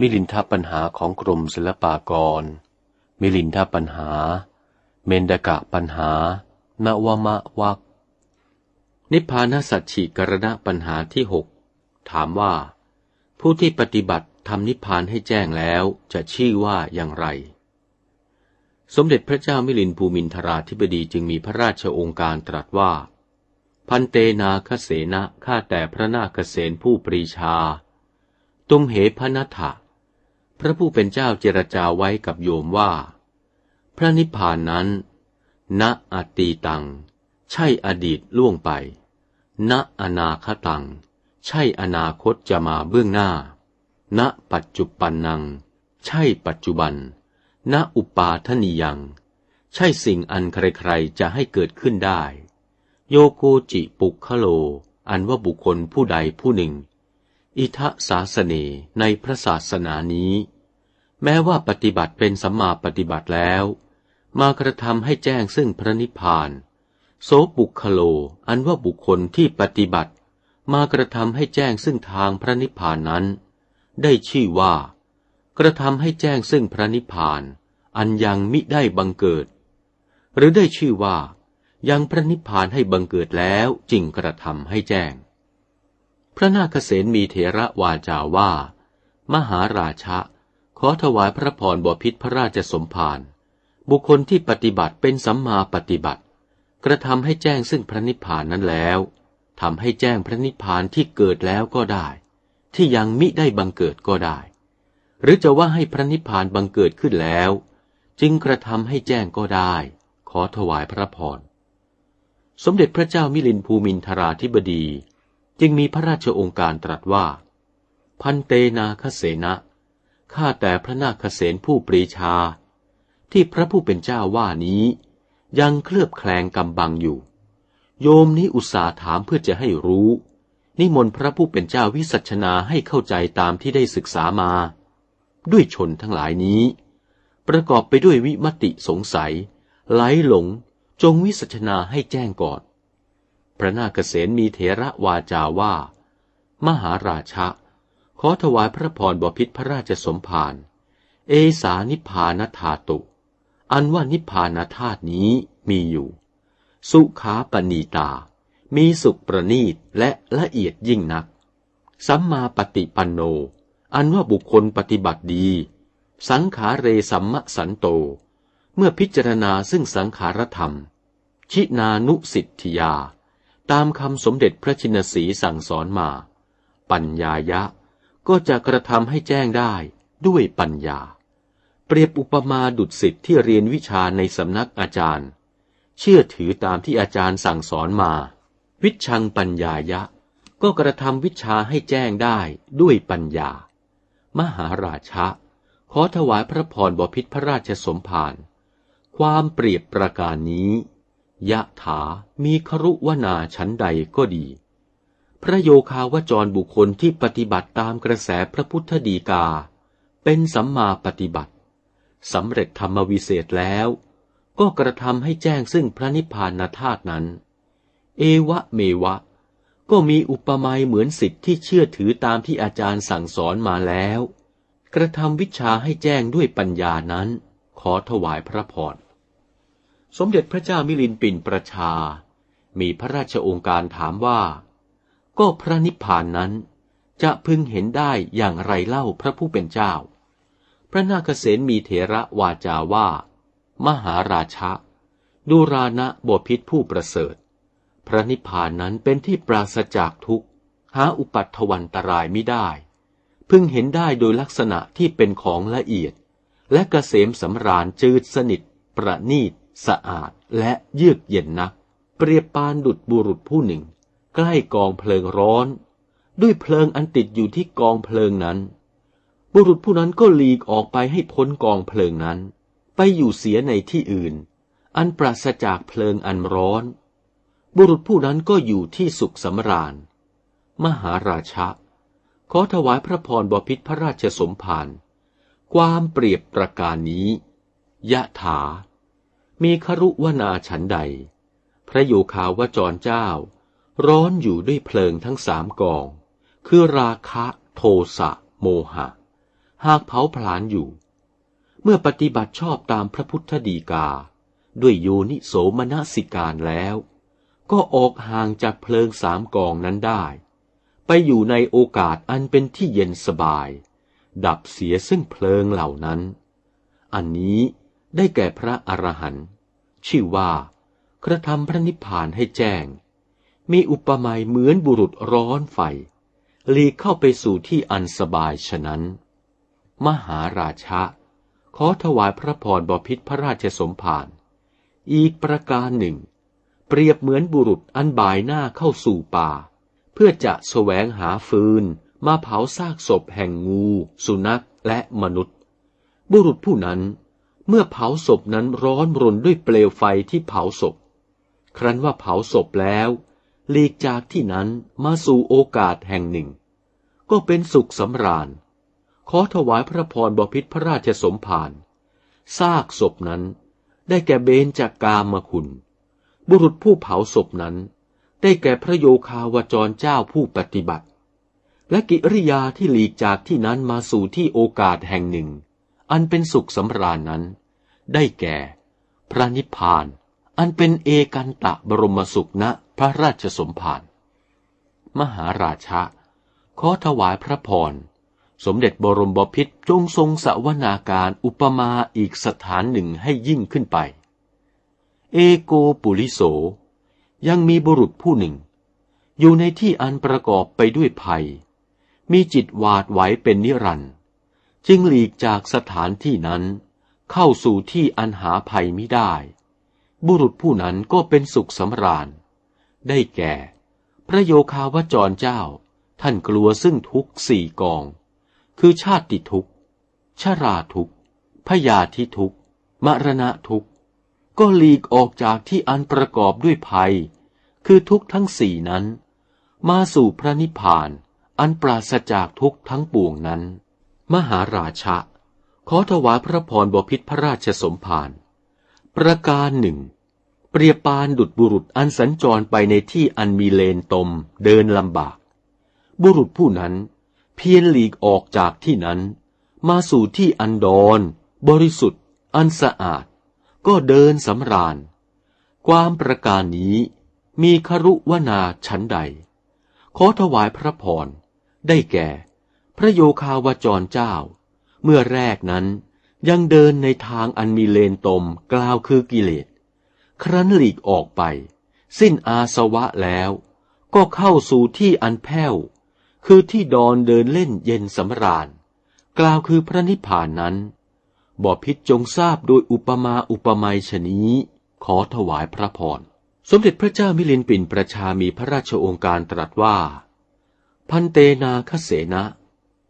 มิลินทปัญหาของกรมศิลปากร มิลินทปัญหา เมนดกะปัญหา นวมะวักนิพพานสัจฉิกรณะปัญหาที่หกถามว่า ผู้ที่ปฏิบัติทำนิพพานให้แจ้งแล้วจะชื่อว่าอย่างไร สมเด็จพระเจ้ามิลินภูมินทราธิบดีจึงมีพระราชองค์การตรัสว่า พันเตนาคเสนะข้าแต่พระนาคเสนผู้ปรีชา ตุมเหพนัทะ พระผู้เป็นเจ้าเจรจาไว้กับโยมว่า พระนิพพานนั้น ณอตีตัง ใช่อดีตล่วงไป ณอนาคตัง ใช่อนาคตจะมาเบื้องหน้า ณปัจจุบันนัง ใช่ปัจจุบัน ณอุปาทนิยัง ใช่สิ่งอันใครๆจะให้เกิดขึ้นได้ โยโกจิปุคโล อันว่าบุคคลผู้ใดผู้หนึ่ง อิทะสาสเนในพระศาสนานี้ แม้ว่าปฏิบัติเป็นสัมมาปฏิบัติแล้ว มากระทำให้แจ้งซึ่งพระนิพพาน โสบุคโล อันว่าบุคคลที่ปฏิบัติ มากระทำให้แจ้งซึ่งทางพระนิพพานนั้น ได้ชื่อว่า กระทำให้แจ้งซึ่งพระนิพพาน อันยังมิได้บังเกิด หรือได้ชื่อว่า ยังพระนิพพานให้บังเกิดแล้วจึงกระทำให้แจ้ง พระนาคเษนมีเถระวาจาว่า มหาราชะ ขอถวายพระพรบพิษพระราชสมภารบุคคลที่ปฏิบัติเป็นสัมมาปฏิบัติ กระทำให้แจ้งซึ่งพระนิพพานนั้นแล้วทำให้แจ้งพระนิพพานที่เกิดแล้วก็ได้ ที่ยังมิได้บังเกิดก็ได้ หรือจะว่าให้พระนิพพานบังเกิดขึ้นแล้ว จึงกระทำให้แจ้งก็ได้ ขอถวายพระพรสมเด็จพระเจ้ามิลินภูมินทราธิบดี จึงมีพระราชองค์การตรัสว่า พันเตนาคเสนะข้าแต่พระนาคเสนผู้ปรีชา ที่พระผู้เป็นเจ้าว่านี้ ยังเคลือบแคลงกำบังอยู่ โยมนี้อุตส่าห์ถามเพื่อจะให้รู้ นิมนต์พระผู้เป็นเจ้าวิสัชนาให้เข้าใจตามที่ได้ศึกษามา ด้วยชนทั้งหลายนี้ ประกอบไปด้วยวิมติสงสัยไหลหลงจงวิสัชนาให้แจ้งก่อน พระนาคเษนมีเถระวาจาว่า มหาราชะ ขอถวายพระพรบพิษพระราชสมภาร เอสานิพานธาตุ อันว่านิพานธาตุนี้มีอยู่ สุขาปณีตา มีสุขประณีตและละเอียดยิ่งนัก สัมมาปฏิปันโน อันว่าบุคคลปฏิบัติดี สังขาเรสัมมสันโต เมื่อพิจารณาซึ่งสังขารธรรม ชินานุสิทธิยา ตามคำสมเด็จพระชินสีสั่งสอนมา ปัญญายะก็จะกระทำให้แจ้งได้ด้วยปัญญา เปรียบอุปมาดุดสิทธิ์ที่เรียนวิชาในสำนักอาจารย์ เชื่อถือตามที่อาจารย์สั่งสอนมา วิชังปัญญายะ ก็กระทำวิชาให้แจ้งได้ด้วยปัญญา มหาราชะ ขอถวายพระพรบพิษพระราชสมภารความเปรียบประการนี้ ยะถามีครุวนาชั้นใดก็ดี พระโยคาวจรบุคคลที่ปฏิบัติตามกระแสพระพุทธดีกา เป็นสัมมาปฏิบัติสำเร็จธรรมวิเศษแล้ว ก็กระทำให้แจ้งซึ่งพระนิพพานธาตุนั้น เอวะเมวะ ก็มีอุปมาเหมือนสิทธิ์ที่เชื่อถือตามที่อาจารย์สั่งสอนมาแล้ว กระทำวิชาให้แจ้งด้วยปัญญานั้น ขอถวายพระพร สมเด็จพระเจ้ามิลินปินประชา มีพระราชองค์การถามว่า ก็พระนิพพานนั้น จะพึงเห็นได้อย่างไรเล่าพระผู้เป็นเจ้า พระนาคเษนมีเถระวาจาว่า มหาราชะดูรานะบพิษผู้ประเสริฐ พระนิพพานนั้นเป็นที่ปราศจากทุกข์หาอุปัตถวันตรายไม่ได้ พึงเห็นได้โดยลักษณะที่เป็นของละเอียด และกเกษมสำราญจืดสนิท ประนีต สะอาดและเยือกเย็นนัก เปรียบปานดุดบุรุษผู้หนึ่ง ใกล้กองเพลิงร้อน ด้วยเพลิงอันติดอยู่ที่กองเพลิงนั้น บุรุษผู้นั้นก็หลีกออกไปให้พ้นกองเพลิงนั้น ไปอยู่เสียในที่อื่น อันปราศจากเพลิงอันร้อน บุรุษผู้นั้นก็อยู่ที่สุขสำราญ มหาราชะขอถวายพระพรบพิษพระราชสมภารความเปรียบประการนี้ ยะถา มีครุวนาฉันใด พระโยคาวจรเจ้า ร้อนอยู่ด้วยเพลิงทั้งสามกอง คือราคะโทสะโมหะ หากเผาผลาญอยู่ เมื่อปฏิบัติชอบตามพระพุทธดีกา ด้วยโยนิโสมนสิการแล้ว ก็ออกห่างจากเพลิงสามกองนั้นได้ ไปอยู่ในโอกาสอันเป็นที่เย็นสบาย ดับเสียซึ่งเพลิงเหล่านั้น อันนี้ ได้แก่พระอรหันต์ชื่อว่า กระทำพระนิพพานให้แจ้ง มีอุปมาเหมือนบุรุษร้อนไฟหลีกเข้าไปสู่ที่อันสบายฉะนั้น มหาราชะ ขอถวายพระพรบพิษพระราชสมภารอีกประการหนึ่ง เปรียบเหมือนบุรุษอันบ่ายหน้าเข้าสู่ป่า เพื่อจะแสวงหาฟืนมาเผาซากศพแห่งงู สุนัขและมนุษย์ บุรุษผู้นั้น เมื่อเผาศพนั้นร้อนรนด้วยเปลวไฟที่เผาศพ ครั้นว่าเผาศพแล้วหลีกจากที่นั้นมาสู่โอกาสแห่งหนึ่ง ก็เป็นสุขสำราญ ขอถวายพระพรบพิษพระราชสมภารซากศพนั้น ได้แก่เบญจากกามคุณ บุรุษผู้เผาศพนั้น ได้แก่พระโยคาวจรเจ้าผู้ปฏิบัติ และกิริยาที่หลีกจากที่นั้นมาสู่ที่โอกาสแห่งหนึ่ง อันเป็นสุขสำราญนั้น ได้แก่ พระนิพพาน อันเป็นเอกันตะบรมสุขณพระราชสมภารมหาราชะขอถวายพระพร สมเด็จบรมบพิตรจงทรงสวนาการอุปมาอีกสถานหนึ่งให้ยิ่งขึ้นไป เอโกปุริโส ยังมีบุรุษผู้หนึ่ง อยู่ในที่อันประกอบไปด้วยภัย มีจิตหวาดไหวเป็นนิรันดร์ จึงหลีกจากสถานที่นั้น เข้าสู่ที่อันหาภัยไม่ได้ บุรุษผู้นั้นก็เป็นสุขสำราญ ได้แก่ พระโยคาวจรเจ้า ท่านกลัวซึ่งทุกสี่กอง คือชาติทุกข์ชราทุกพยาธิทุกมรณะทุกก็หลีกออกจากที่อันประกอบด้วยภัย คือทุกทั้งสี่นั้น มาสู่พระนิพพานอันปราศจากทุกทั้งปวงนั้น มหาราชะ ขอถวายพระพรบพิษพระราชสมภาร ประการหนึ่ง เปรียบปานดุดบุรุษอันสัญจรไปในที่อันมีเลนตมเดินลำบาก บุรุษผู้นั้น เพียรหลีกออกจากที่นั้น มาสู่ที่อันดอนบริสุทธิ์ อันสะอาด ก็เดินสำราญ ความประการนี้มีครุวนาชั้นใด ขอถวายพระพรได้แก่ พระโยคาวจรเจ้า เมื่อแรกนั้นยังเดินในทางอันมีเลนตมกล่าวคือกิเลส ครั้นหลีกออกไป สิ้นอาสวะแล้ว ก็เข้าสู่ที่อันแผ้ว คือที่ดอนเดินเล่นเย็นสำราญ กล่าวคือพระนิพพานนั้นบอพิษจงทราบโดยอุปมาอุปไมยชนี้ ขอถวายพระพร สมเด็จพระเจ้ามิลินปินประชามีพระราชโองการตรัสว่า พันเตนาคเสนะ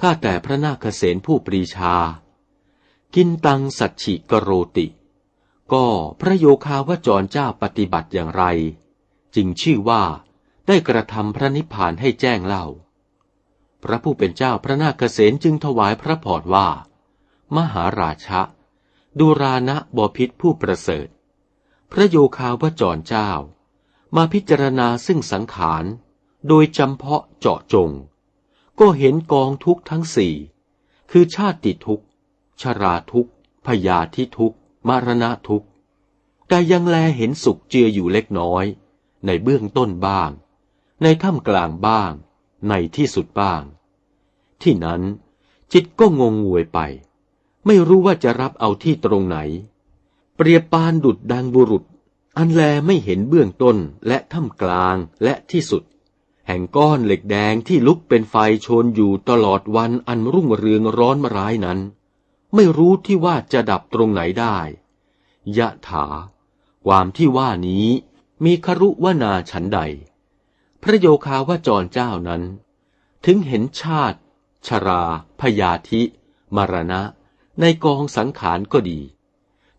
ข้าแต่พระนาคเสนผู้ปรีชา กินตังสัจฉิกโรติ ก็พระโยคาวจรเจ้าปฏิบัติอย่างไร จึงชื่อว่าได้กระทำพระนิพพานให้แจ้งเล่า พระผู้เป็นเจ้าพระนาคเษนจึงถวายพระพรว่า มหาราชะดูรานะบพิษผู้ประเสริฐ พระโยคาวจรเจ้า มาพิจารณาซึ่งสังขาร โดยจำเพาะเจาะจง ก็เห็นกองทุกข์ทั้งสี่ คือชาติทุกข์ ชราทุกข์ พยาธิทุกข์ มรณะทุกข์ แต่ยังแลเห็นสุขเจืออยู่เล็กน้อย ในเบื้องต้นบ้าง ในท่ามกลางบ้าง ในที่สุดบ้าง ที่นั้นจิตก็งงงวยไป ไม่รู้ว่าจะรับเอาที่ตรงไหน เปรียบปานดุดดังบุรุษ อันแลไม่เห็นเบื้องต้นและท่ามกลางและที่สุด แห่งก้อนเหล็กแดงที่ลุกเป็นไฟโชนอยู่ตลอดวันอันรุ่งเรืองร้อนมร้ายนั้น ไม่รู้ที่ว่าจะดับตรงไหนได้ยะถา ความที่ว่านี้มีครุวนาฉันใด พระโยคาวจรเจ้านั้น ถึงเห็นชาติ ชราพยาธิ มรณะ ในกองสังขารก็ดี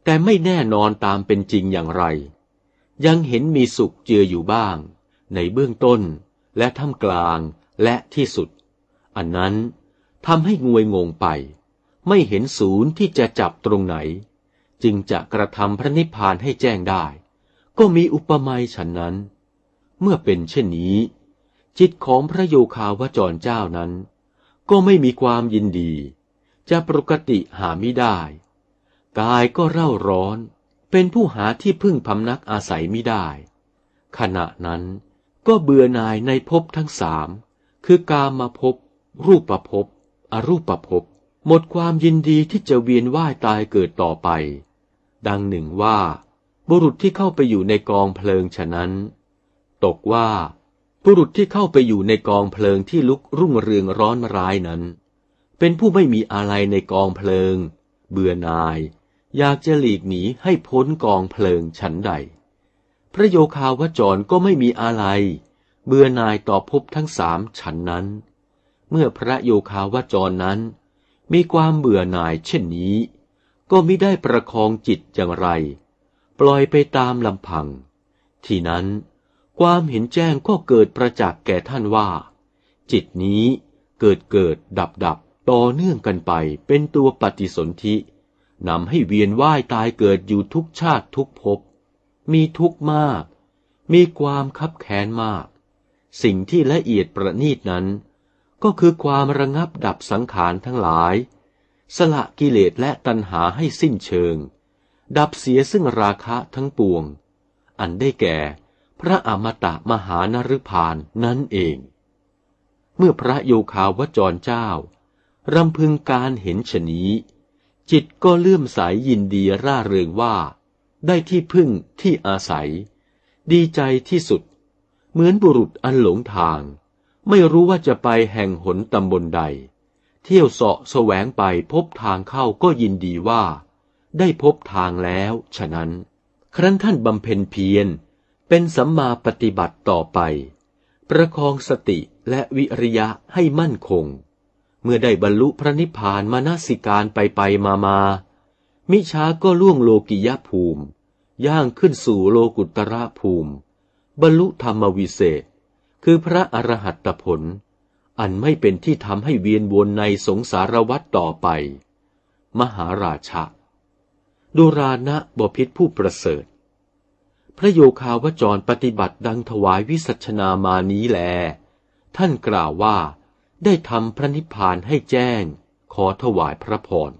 แต่ไม่แน่นอนตามเป็นจริงอย่างไร ยังเห็นมีสุขเจืออยู่บ้าง ในเบื้องต้น และท่ามกลางและที่สุด อันนั้นทำให้งวยงงไป ไม่เห็นศูนย์ที่จะจับตรงไหน จึงจะกระทำพระนิพพานให้แจ้งได้ ก็มีอุปมาฉันนั้น เมื่อเป็นเช่นนี้ จิตของพระโยคาวจรเจ้านั้น ก็ไม่มีความยินดี จะปกติหาไม่ได้ กายก็เร่าร้อน เป็นผู้หาที่พึ่งพำนักอาศัยไม่ได้ ขณะนั้น ก็เบื่อหน่ายในภพทั้งสาม คือกามาภพรูปภพอรูปภพหมดความยินดีที่จะเวียนว่ายตายเกิดต่อไป ดังหนึ่งว่า บุรุษที่เข้าไปอยู่ในกองเพลิงฉะนั้น ตกว่า บุรุษที่เข้าไปอยู่ในกองเพลิงที่ลุกรุ่งเรืองร้อนร้ายนั้น เป็นผู้ไม่มีอะไรในกองเพลิง เบื่อหน่าย อยากจะหลีกหนีให้พ้นกองเพลิงฉันใด พระโยคาวจรก็ไม่มีอะไร เบื่อหน่ายต่อภพทั้งสามฉันนั้น เมื่อพระโยคาวจรนั้น มีความเบื่อหน่ายเช่นนี้ ก็ไม่ได้ประคองจิตอย่างไร ปล่อยไปตามลำพัง ที่นั้นความเห็นแจ้งก็เกิดประจักษ์แก่ท่านว่า จิตนี้เกิดเกิดดับดับต่อเนื่องกันไปเป็นตัวปฏิสนธินำให้เวียนว่ายตายเกิดอยู่ทุกชาติทุกภพ มีทุกข์มาก มีความคับแค้นมาก สิ่งที่ละเอียดประณีตนั้น ก็คือความระงับดับสังขารทั้งหลาย สละกิเลสและตัณหาให้สิ้นเชิง ดับเสียซึ่งราคะทั้งปวง อันได้แก่พระอมตะมหานรพานนั่นเอง เมื่อพระโยคาวจรเจ้ารำพึงการเห็นชนี้ จิตก็เลื่อมใสยยินดีร่าเริงว่า ได้ที่พึ่งที่อาศัย ดีใจที่สุด เหมือนบุรุษอันหลงทาง ไม่รู้ว่าจะไปแห่งหนตำบลใด เที่ยวเสาะแสวงไปพบทางเข้าก็ยินดีว่า ได้พบทางแล้วฉะนั้น ครั้นท่านบำเพ็ญเพียรเป็นสัมมาปฏิบัติต่อไป ประคองสติและวิริยะให้มั่นคง เมื่อได้บรรลุพระนิพพานมานาสิการไปไปมามา มิช้าก็ล่วงโลกิยภูมิ ย่างขึ้นสู่โลกุตระภูมิ บรรลุธรรมวิเศษ คือพระอรหัตผล อันไม่เป็นที่ทำให้เวียนวนในสงสารวัฏต่อไป มหาราชะดุรานะบพิษผู้ประเสริฐ พระโยคาวจรปฏิบัติดังถวายวิสัชนามานี้แล ท่านกล่าวว่าได้ทำพระนิพพานให้แจ้ง ขอถวายพระพร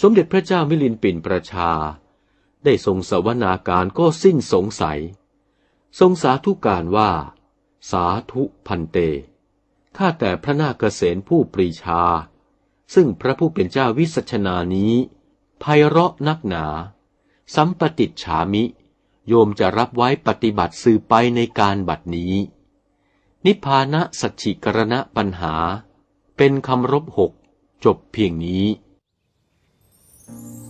สมเด็จพระเจ้ามิลินปินประชา ได้ทรงสวนาการก็สิ้นสงสัย ทรงสาธุการว่า สาธุพันเต ข้าแต่พระนาคเษนผู้ปรีชา ซึ่งพระผู้เป็นเจ้าวิสัชนานี้ไพเราะนักหนา สัมปติฉามิ โยมจะรับไว้ปฏิบัติสืบไปในการบัดนี้ นิพพานะสัจฉิกรณะปัญหา เป็นคำรบหกจบเพียงนี้ Thank you.